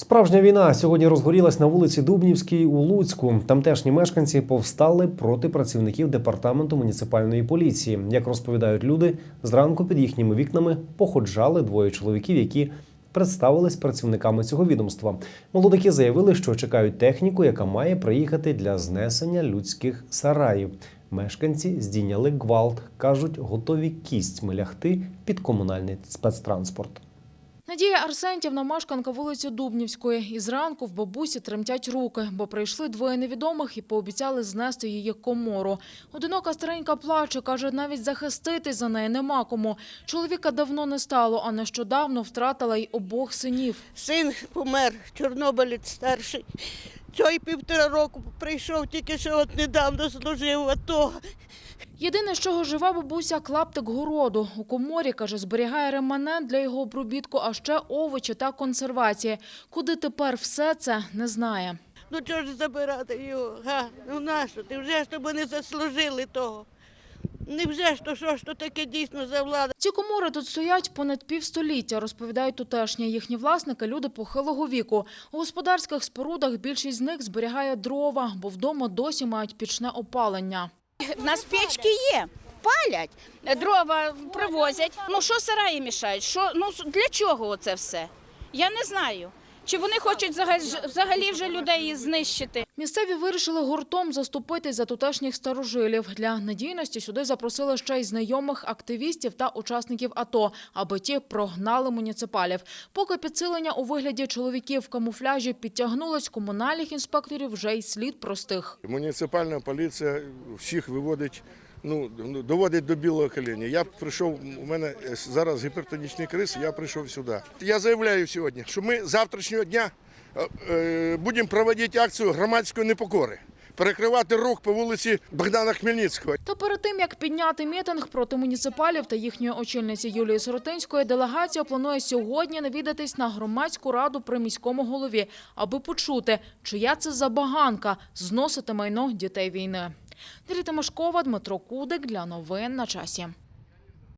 Справжня війна сьогодні розгорілась на вулиці Дубнівській у Луцьку. Тамтешні мешканці повстали проти працівників департаменту муніципальної поліції. Як розповідають люди, зранку під їхніми вікнами походжали двоє чоловіків, які представились працівниками цього відомства. Молодики заявили, що чекають техніку, яка має приїхати для знесення людських сараїв. Мешканці здійняли гвалт, кажуть, готові кістьми лягти під комунальний спецтранспорт. Надія Арсентівна, мешканка вулиці Дубнівської. І зранку в бабусі тремтять руки, бо прийшли двоє невідомих і пообіцяли знести її комору. Одинока старенька плаче, каже, навіть захистити за неї нема кому. Чоловіка давно не стало, а нещодавно втратила й обох синів. Син помер, чорнобилець старший. Цей півтора року прийшов, тільки що от недавно служив АТО. Єдине, з чого жива бабуся – клаптик городу. У коморі, каже, зберігає реманент для його обробітку, а ще овочі та консервації. Куди тепер все це, не знає. Ну чого ж забирати його? Га? Ну нащо? Ти вже ж тобі не заслужили того. Невже ж то що ж то таке дійсно за влада? Ці комори тут стоять понад півстоліття, розповідають тутешні. Їхні власники – люди похилого віку. У господарських спорудах більшість з них зберігає дрова, бо вдома досі мають пічне опалення. У нас печки є, палять, дрова привозять. Ну що сараї мішають? Що, ну для чого це все? Я не знаю. Чи вони хочуть взагалі, взагалі вже людей знищити? Місцеві вирішили гуртом заступитись за тутешніх старожилів. Для надійності сюди запросили ще й знайомих активістів та учасників АТО, аби ті прогнали муніципалів. Поки підсилення у вигляді чоловіків в камуфляжі підтягнулось, комунальних інспекторів вже й слід простих. Муніципальна поліція всіх виводить, ну доводить до білого коленя. Я прийшов, у мене зараз гіпертонічний криз, я прийшов сюди. Я заявляю сьогодні, що ми завтрашнього дня е, е, будемо проводити акцію громадської непокори, перекривати рух по вулиці Богдана Хмельницького. Та перед тим, як підняти мітинг проти муніципалів та їхньої очільниці Юлії Соротинської, делегація планує сьогодні навідатись на громадську раду при міському голові, аби почути, чия це забаганка зносити майно дітей війни. Дар'я Тимошкова, Дмитро Кудик для новин на часі.